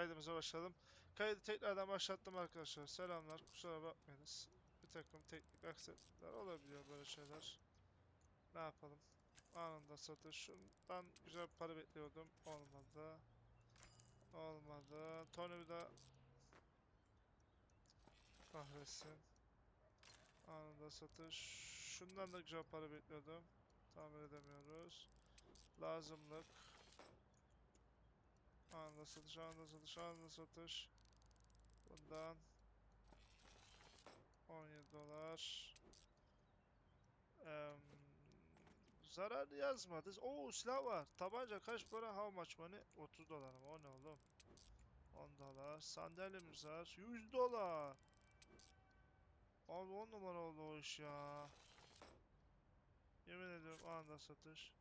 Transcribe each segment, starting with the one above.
kaydımıza başlayalım. Kaydı tekrardan başlattım arkadaşlar. Selamlar. Kusura bakmayınız. Bir takım teknik aksaklıklar olabiliyor böyle şeyler. Ne yapalım? Anında satış. Şundan güzel para bekliyordum. Olmadı. Olmadı. Tony bir daha kahretsin. Anında satış. Şundan da güzel para bekliyordum. Tamir edemiyoruz. Lazımlık. Anında satış, anında satış, anında satış. Bundan 17 dolar. Em, zarar yazmadı. Oo silah var. Tabanca kaç para? How much money? 30 dolar ama o ne oğlum? 10 dolar. Sandalyemiz var. 100 dolar. Abi 10 numara oldu o iş ya. Yemin ediyorum anında satış.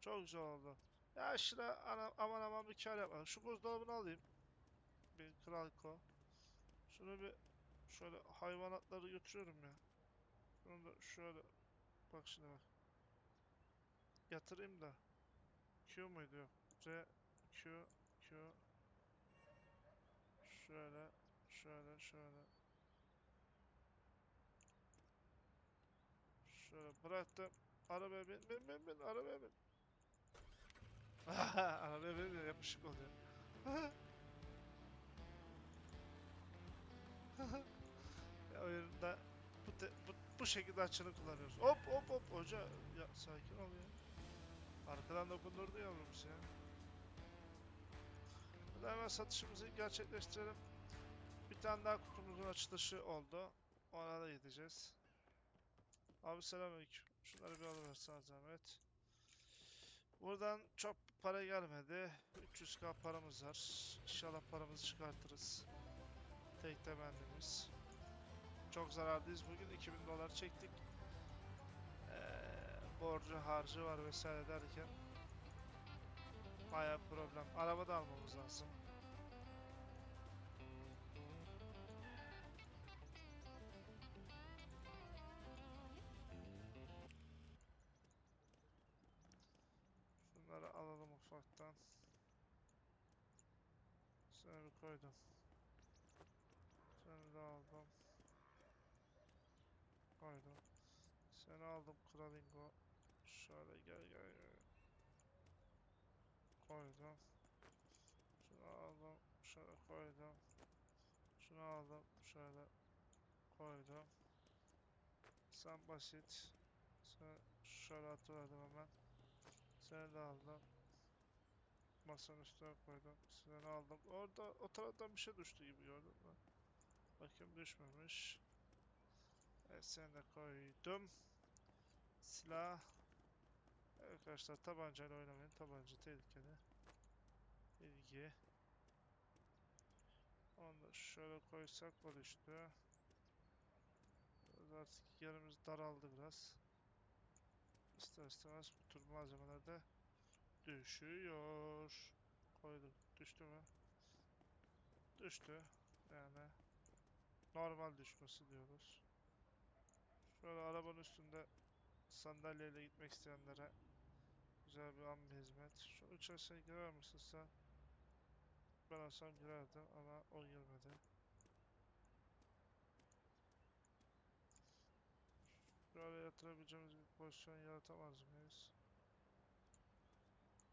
Çok güzel oldu. Ya şuna ana, aman aman bir kar yapmadım. Şu buzdolabını alayım. Bir Kralko. Şunu bir şöyle hayvanatları götürüyorum ya. Şunu da şöyle bak şimdi bak. Yatırayım da. Q muydu yok. C Q Q şöyle şöyle şöyle şöyle bıraktım. Arabaya bin bin bin bin arabaya bin. arabaya de yapışık oluyor. ya oyunda bu, te- bu, bu şekilde açını kullanıyoruz. Hop hop hop hoca ya sakin ol ya. Arkadan dokundurdu yavrumuz ya. Burada hemen satışımızı gerçekleştirelim. Bir tane daha kutumuzun açılışı oldu. Ona da gideceğiz. Abi selamünaleyküm. Şunları bir alıversen zahmet. Buradan çok para gelmedi. 300k paramız var. İnşallah paramızı çıkartırız. Tek temennimiz. Çok zarardayız. Bugün 2000 dolar çektik. Ee, borcu harcı var vesaire derken bayağı problem. Araba da almamız lazım. Bir koydum. Seni aldım. Koydum. Seni aldım Kralingo. Şöyle gel gel gel. Koydum. Şunu aldım. Şöyle koydum. Şunu aldım. Şöyle koydum. Sen basit. Sen şöyle atıverdim hemen. Seni de aldım. Masanın üstüne koydum. Seni aldım. Orada o taraftan bir şey düştü gibi gördün mü? Bakayım düşmemiş. Evet seni de koydum. Silah. Evet arkadaşlar tabancayla oynamayın. Tabanca tehlikeli. İlgi. Onu da şöyle koysak o düştü. Biraz Artık yerimiz daraldı biraz. İster istemez bu tür malzemeler de düşüyor. Koyduk. Düştü mü? Düştü. Yani normal düşmesi diyoruz. Şöyle arabanın üstünde sandalyeyle gitmek isteyenlere güzel bir an bir hizmet. Şu içerisine girer misin sen? Ben olsam girerdim ama o girmedi. Şöyle yatırabileceğimiz bir pozisyon yaratamaz mıyız?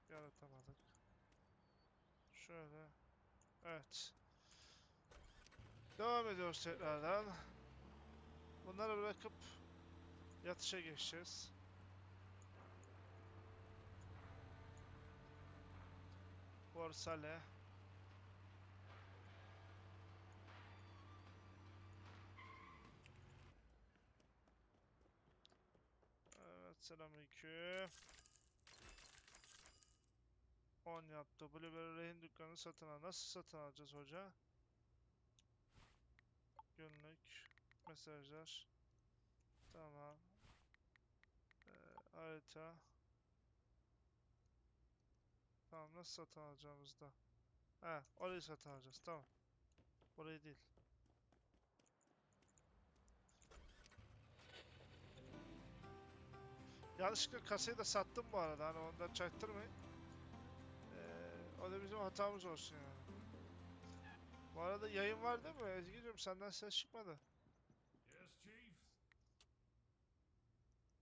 Yaratamadık. Şöyle. Evet. Devam ediyoruz tekrardan. Bunları bırakıp yatışa geçeceğiz. Borsale. Evet selamünaleyküm. 10 yaptı. Blueberry rehin dükkanı satın al. Nasıl satın alacağız hoca? Günlük mesajlar. Tamam. Ee, harita. Tamam nasıl satın alacağımızda? He, orayı satın alacağız. Tamam. Burayı değil. Yanlışlıkla kasayı da sattım bu arada. Hani ondan çaktırmayın. O da bizim hatamız olsun yani. Bu arada yayın var değil mi? Ezgi'cim senden ses çıkmadı.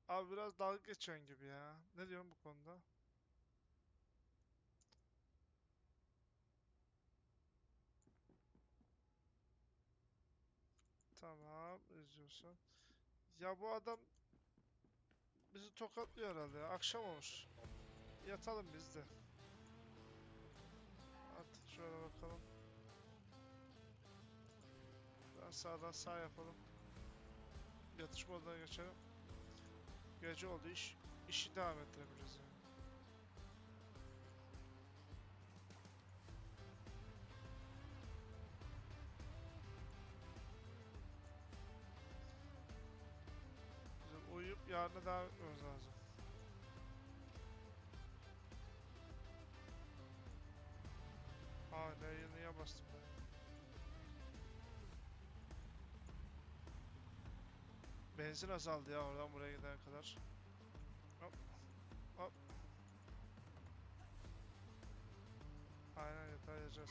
Abi biraz dalga geçen gibi ya. Ne diyorsun bu konuda? Tamam, izliyorsun. Ya bu adam bizi tokatlıyor herhalde ya. Akşam olmuş. Yatalım biz de. Şöyle bakalım. Ben sağdan sağ yapalım. Yatış moduna geçelim. Gece oldu iş. işi devam ettirebiliriz yani. Uyuyup yarına devam etmemiz lazım. Aa ne niye bastım ben? Benzin azaldı ya oradan buraya gidene kadar. Hop. Hop. Aynen yatağa yiyeceğiz.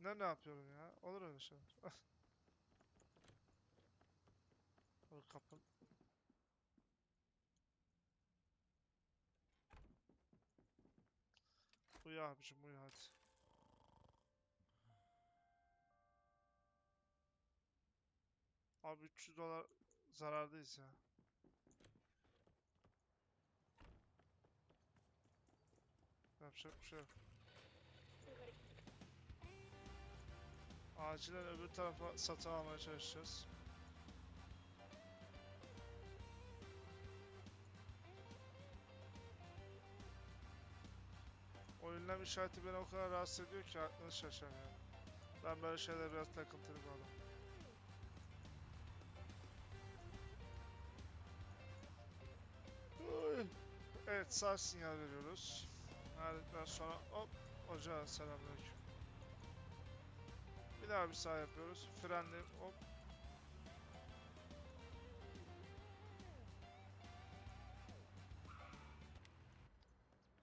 Ne ne yapıyorum ya? Olur öyle şeyler. Kapın. Uyu abicim uyu hadi. Abi 300 dolar zarardayız ya. Yapacak bir şey yok. Acilen öbür tarafa satın almaya çalışacağız. O ünlem işareti beni o kadar rahatsız ediyor ki aklınız şaşar yani. Ben böyle şeylere biraz takıntılı bir adamım. Oy. Evet sağ sinyal veriyoruz. Verdikten sonra hop ocağa selamünaleyküm. Bir daha bir sağ yapıyoruz. Frenle hop.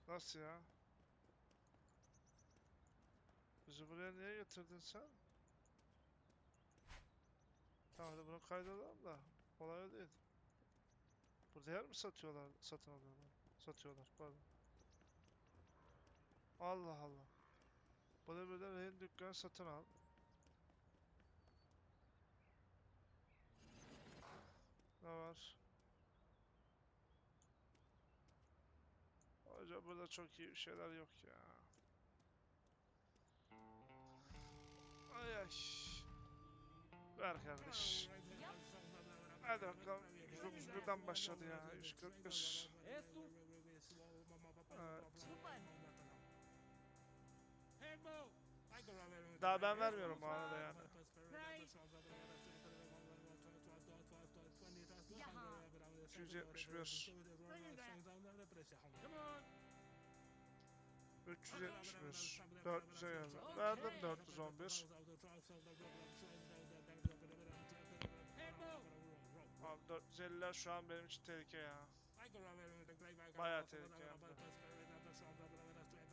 Nasıl ya? Bizi buraya niye getirdin sen? Tamam hadi bunu kaydedalım da olay değil. Burada yer mi satıyorlar? Satın alıyorlar. Satıyorlar pardon. Allah Allah. Burada böyle rehin dükkanı satın al. Ne var? Hocam burada çok iyi şeyler yok ya. Ay. Ver kardeş. Hadi bakalım. 131'den başladı ya. 141. Evet. Daha ben vermiyorum bu arada yani. Jaha. 271. 371. 400'e geldi. Verdim 411. Abi 450'ler şu an benim için tehlike ya. Bayağı tehlike ya.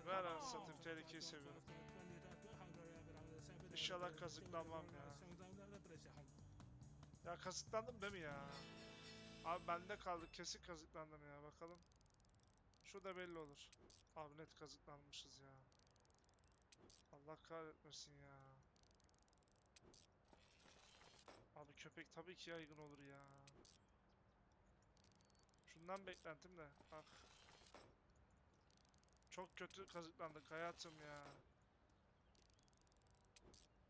Ver anasını satayım tehlikeyi seviyorum. İnşallah kazıklanmam ya. Ya kazıklandım değil mi ya? Abi bende kaldı kesin kazıklandım ya bakalım. Şu da belli olur. Abi net kazıklanmışız ya. Allah kahretmesin ya. Abi köpek tabii ki yaygın olur ya. Şundan beklentim de. Bak. Çok kötü kazıklandık hayatım ya.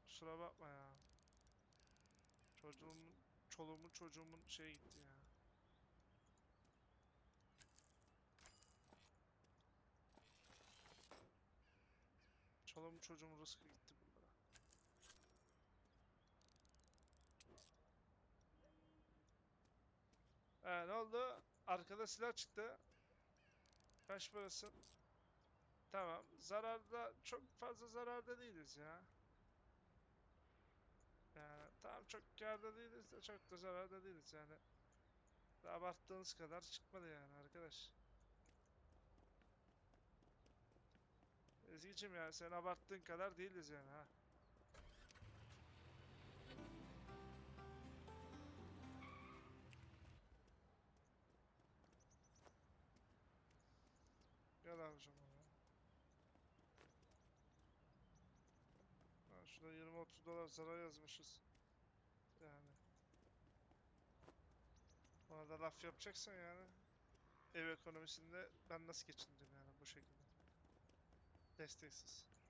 Kusura bakma ya. Çocuğumun, çoluğumun çocuğumun şey gitti ya. Çoluğumun çocuğumun rızkı gitti bunlara. Ee, ne oldu? Arkada silah çıktı. Kaç parası? Tamam. Zararda çok fazla zararda değiliz ya. Yani tamam çok kârda değiliz de çok da zararda değiliz yani. Abarttığınız kadar çıkmadı yani arkadaş. Ezgi'cim yani sen abarttığın kadar değiliz yani ha. Gel abicim oraya. Ha, şurada 20-30 dolar zarar yazmışız. Yani. Ona da laf yapacaksan yani. Ev ekonomisinde ben nasıl geçindim yani bu şekilde. Desteksiz. Al.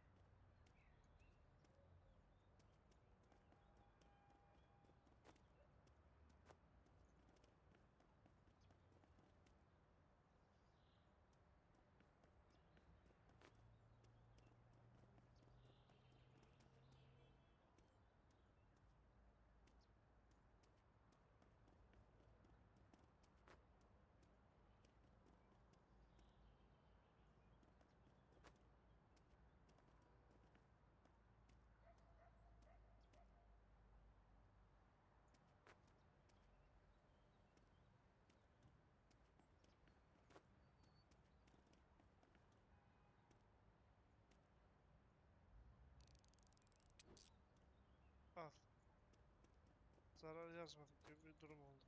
Zarar yazmadık gibi bir durum oldu.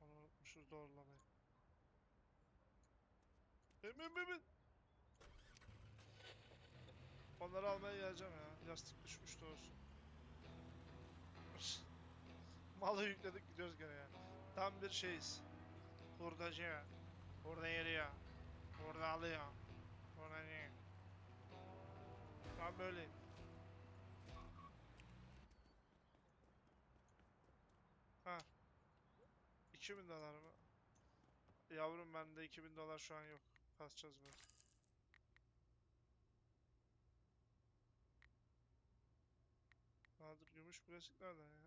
Onu unutmuşuz doğrulamayı. Emin emin. Onları almaya geleceğim ya. Yastık düşmüş doğrusu. Malı yükledik gidiyoruz gene ya. Tam bir şeyiz. Hurdacı. Burada yeriyor. Burada alıyor. Burada ne? Tam böyleyim. Ha. 2000 dolar mı? Yavrum bende 2000 dolar şu an yok. Kasacağız böyle. Nadir gümüş bilezik nereden ya?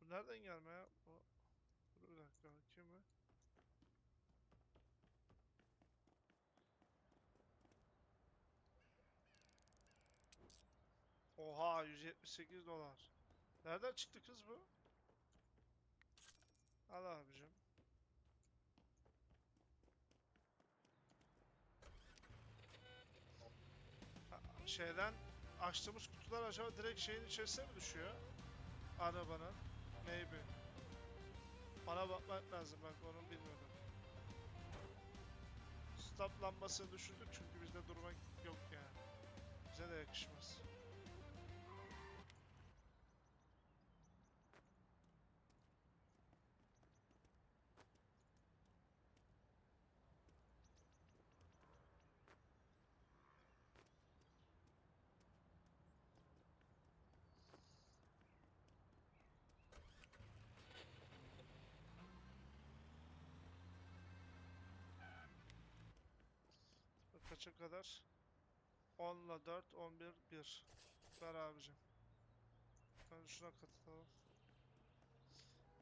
Bu nereden gelme ya? Bu... Dur bir dakika bakayım mı? Oha 178 dolar. Nereden çıktı kız bu? Al abicim. Şeyden açtığımız kutular acaba direkt şeyin içerisine mi düşüyor? Arabanın. Maybe. Bana bakmak lazım bak onu bilmiyordum. Stop lambasını düşürdük çünkü bizde durmak yok yani. Bize de yakışmaz. Kaça kadar? 10 ile 4, 11, 1. Ver abicim. Ben şuna katılalım.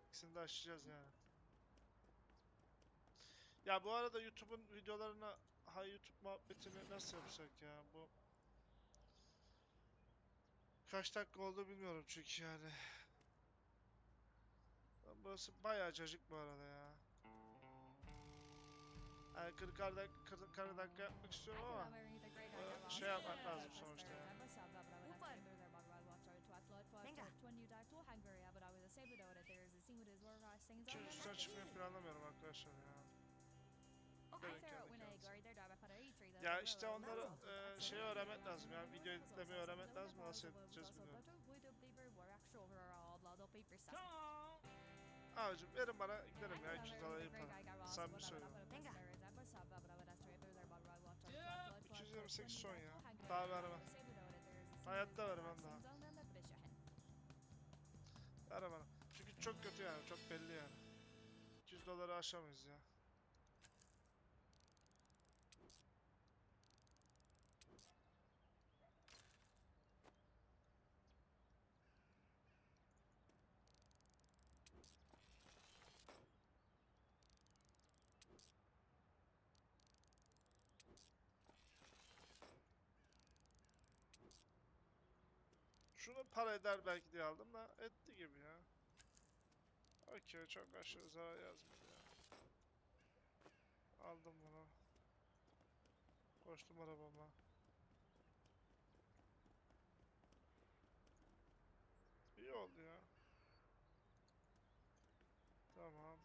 İkisini de açacağız yani. Ya bu arada YouTube'un videolarına ha YouTube muhabbetini nasıl yapsak ya bu kaç dakika oldu bilmiyorum çünkü yani. Burası bayağı cacık bu arada ya. Yani 40 dakika, 40 dakika yapmak istiyorum ama Ee, şey yapmak lazım sonuçta. Çünkü üstüne çıkmayı planlamıyorum arkadaşlar ya. Kendimize. Ya işte onları e, şey öğrenmek lazım ya. Video editlemeyi öğrenmek lazım. Nasıl edeceğiz bilmiyorum. Abicim verin bana giderim ya 200 dolar yaparım. Samimi söylüyorum. 228 son ya. Daha vermem. Hayatta vermem daha. Ver bana. Çünkü çok kötü yani. Çok belli yani. 200 doları aşamayız ya. Şunu para eder belki diye aldım da etti gibi ya. Okey çok aşırı zarar yazmadı ya. Aldım bunu. Koştum arabama. İyi oldu ya. Tamam.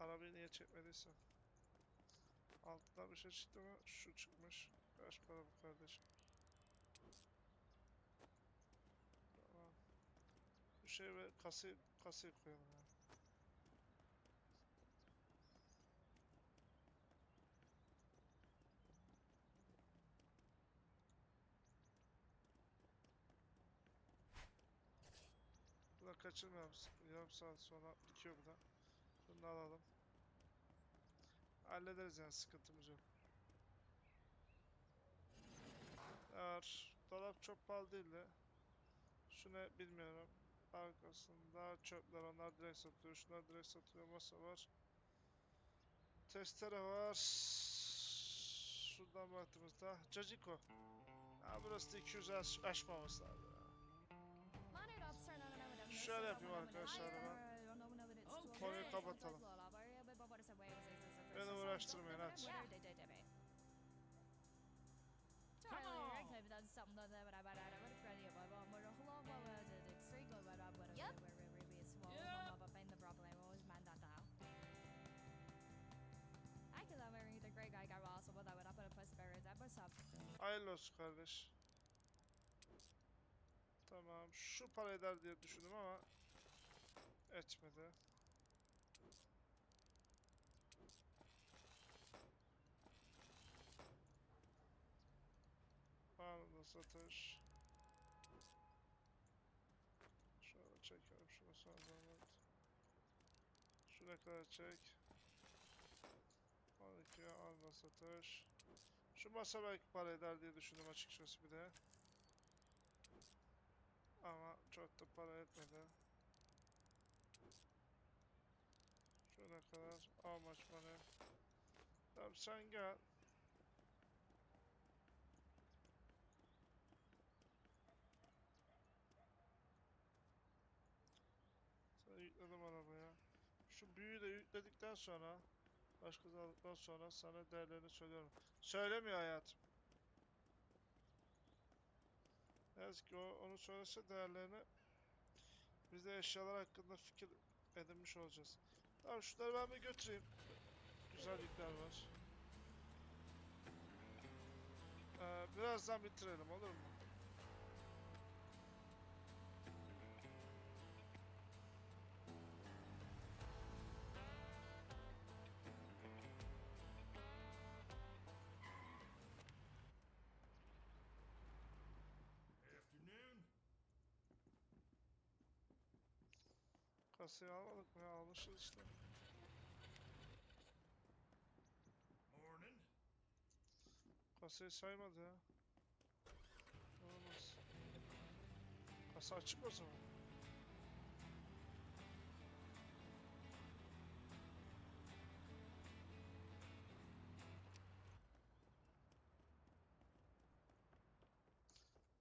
Arabayı niye çekmediysem. Altından bir şey çıktı mı? Şu çıkmış. Kaç para bu kardeşim? Tamam. Bu şey ve kasayı, kasayı koyalım ya. Buna kaçırmayalım. Yarım saat sonra bitiyor bu da. Bunu da alalım. Hallederiz yani sıkıntımız yok. Eğer dolap çok pahalı değil de şu ne bilmiyorum. Arkasında çöpler onlar direkt satıyor. Şunlar direkt satıyor. Masa var. Testere var. Şuradan baktığımızda Caciko. Ha burası da 200 aş aşmaması lazım. ya. Şöyle yapayım arkadaşlar ben. Konuyu kapatalım. Beni uğraştırmayın hadi. Come on. Hayırlı olsun kardeş. Tamam. Şu para eder diye düşündüm ama etmedi. Anında satış. Şöyle çekelim şunu sonra zahmet. Şuna kadar çek. 12 anında satış. Şu masa belki para eder diye düşündüm açıkçası bir de. Ama çok da para etmedi. Şuna kadar much money? Tamam sen gel. Sen yükledim arabaya. Şu büyüyü de yükledikten sonra başka aldıktan sonra sana değerlerini söylüyorum. Söylemiyor hayatım. Ne yazık ki o, onu söylese değerlerini biz de eşyalar hakkında fikir edinmiş olacağız. Tamam şunları ben bir götüreyim. Güzellikler var. Ee, birazdan bitirelim olur mu? Kasayı almadık mı ya? Almışız işte. Morning. Kasayı saymadı ya. Olmaz. Kasa açık o zaman.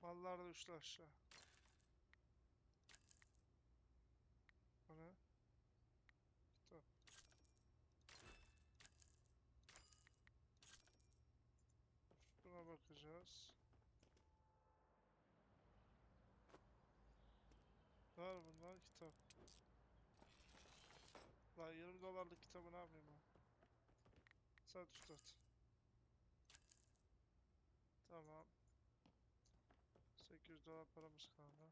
Mallar da aşağı. Bu ne? Kitap. Buna bakacağız. Ne var bunlar? Kitap. Lan 20 dolarlık kitabı ne yapayım ben? Saat üstad. Tamam. 800 dolar paramız kaldı.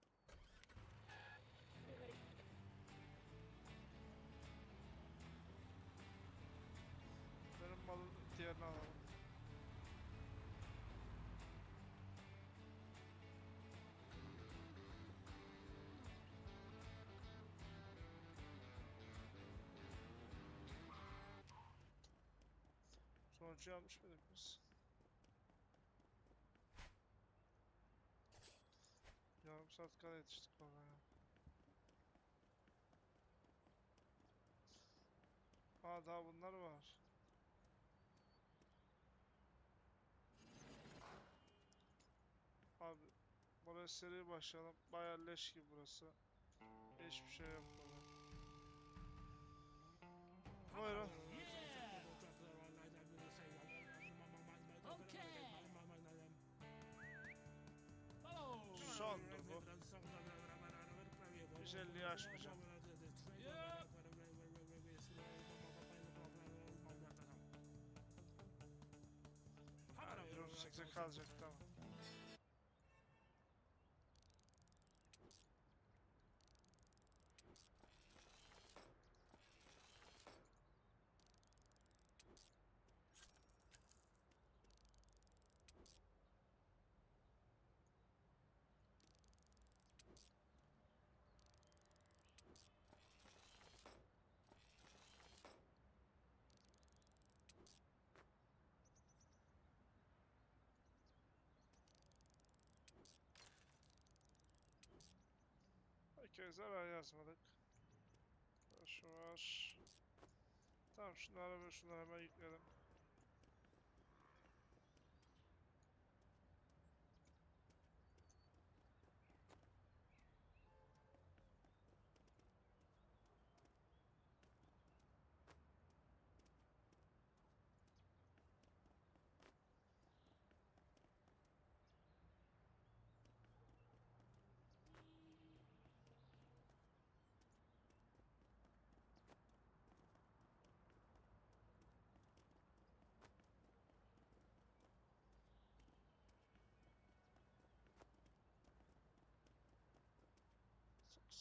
Sonucu almış mıydık biz? Yarım saat kala yetiştik oraya. Aa daha bunlar var. Abi buraya seri başlayalım. Bayağı leş gibi burası. Hiçbir şey burada. Buyurun. 150'yi aşmayacağım. Ha, 138'e kalacak tamam. Okey zarar yazmadık. Şu var. Tamam şunları ve şunları hemen yükledim.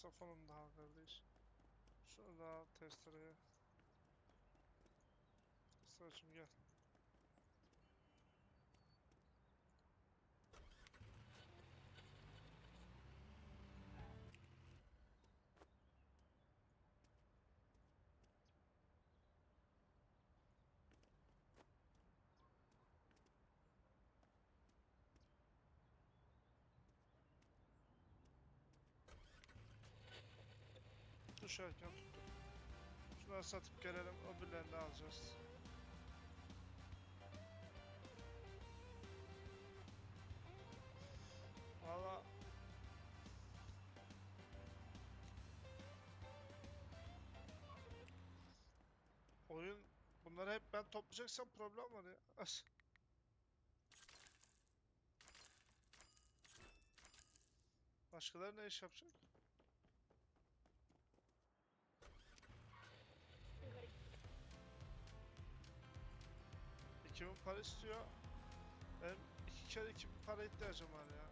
Safonum daha kardeş. Şunu da al testereye. Saçım gel. Düşerken tuttum. Şunları satıp gelelim. Öbürlerini de alacağız. Valla Oyun bunları hep ben toplayacaksam problem var ya. As. Başkaları ne iş yapacak? İki bin para istiyor. Benim iki kere iki bin para ihtiyacım var ya.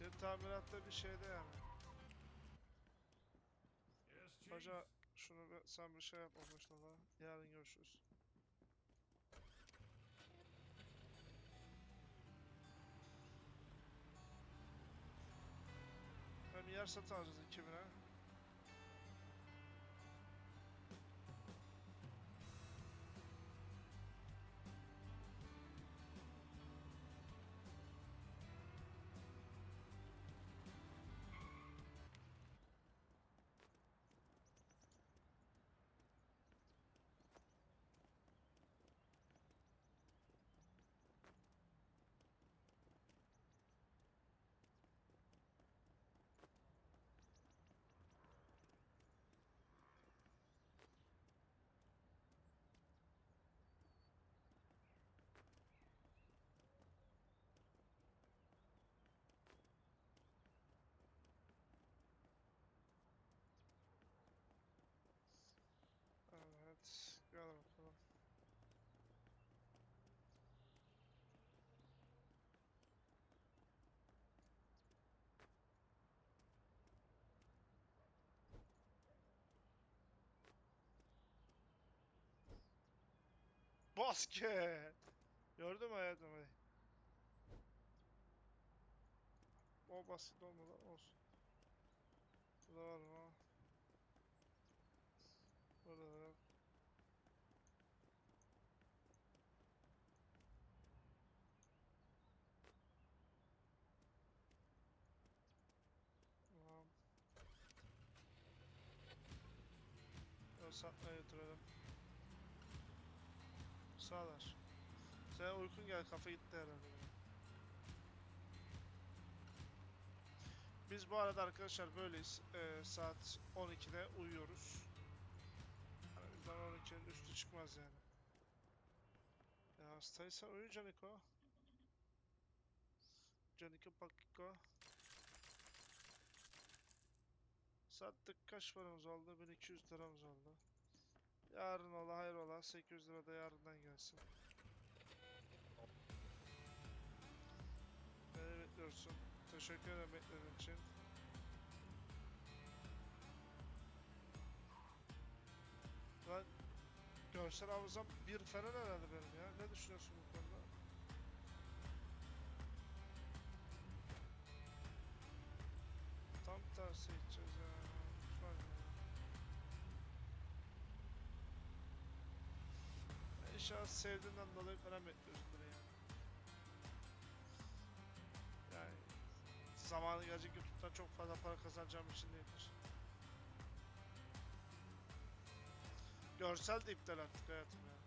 Bir tamiratta bir şeyde yani. Hoca şunu bir- sen bir şey yap Mustafa. Yarın görüşürüz. Hem yer alacağız 2000'e. Basket. Gördün mü hayatım? hadi. O basket olmadı olsun. Burada var mı? Burada da yok. Tamam. Yok satmaya götürelim. Sağlar. Sen uykun gel kafa gitti herhalde. Biz bu arada arkadaşlar böyleyiz. Ee, saat 12'de uyuyoruz. Yani bizden 12'nin üstü çıkmaz yani. Ya hastaysan uyu Caniko. Caniko Pakiko. Sattık kaç paramız oldu? 1200 liramız oldu. Yarın ola hayır ola 800 lira da yarından gelsin. Beni bekliyorsun. Teşekkür ederim beklediğin için. Lan görsel hafızam bir falan herhalde benim ya. Ne düşünüyorsun bu konuda? Tam tersi İnşallah sevdiğinden dolayı falan bekliyorsundur yani. Yani zamanı gelecek YouTube'dan çok fazla para kazanacağım için değildir. Görsel de iptal artık hayatım ya.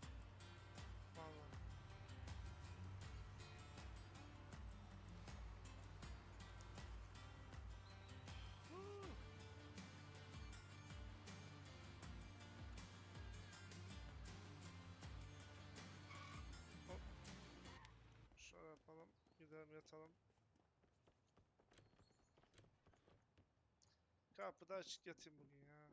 Gidelim yatalım. Kapıda açık yatayım bugün ya.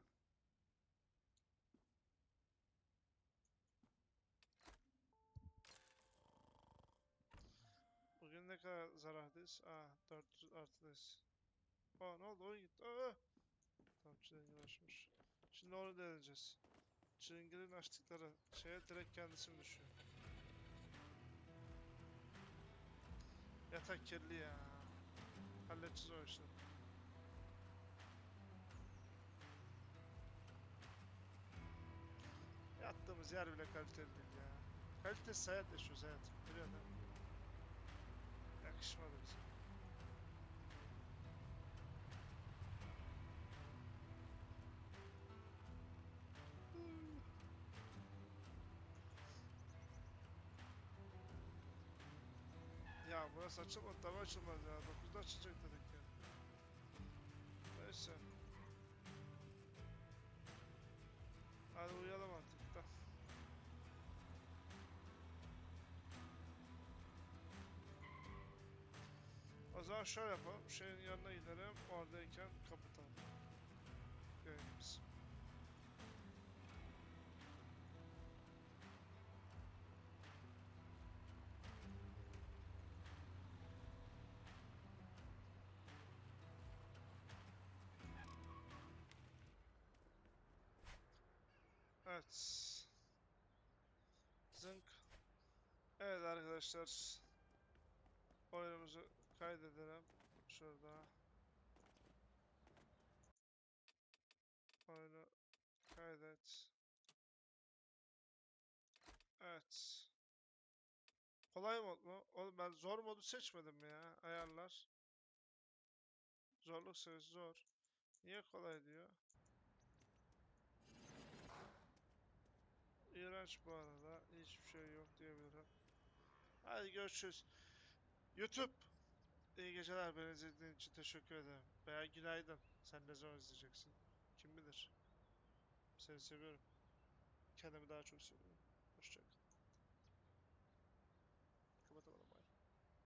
Bugün ne kadar zarardayız? Aa 400 artıdayız. Aa ne oldu? Oyun gitti. Aa! Tamam çilingir açmış. Şimdi onu deneyeceğiz. Çilingirin açtıkları şeye direkt kendisi düşüyor? Yatak kirli ya. Halledeceğiz o işi. Yattığımız yer bile kaliteli değil ya. Kalitesiz hayat yaşıyoruz hayatım. Biliyorsun değil mi? Yakışmadı bize. Burası açılmadı, tabi açılmaz ya. 9'da açılacak dedik ya. Neyse. Hadi uyuyalım artık da. O zaman şöyle yapalım. Şeyin yanına gidelim. Oradayken kapatalım. Yayınımızı. Evet. Zınk. Evet arkadaşlar. Oyunumuzu kaydedelim. Şurada. Oyunu kaydet. Evet. Kolay mod mu? Oğlum ben zor modu seçmedim ya? Ayarlar. Zorluk seviyesi zor. Niye kolay diyor? İğrenç bu arada. Hiçbir şey yok diyebilirim. Hadi görüşürüz. YouTube. İyi geceler. Beni izlediğin için teşekkür ederim. Veya günaydın. Sen ne zaman izleyeceksin? Kim bilir. Seni seviyorum. Kendimi daha çok seviyorum.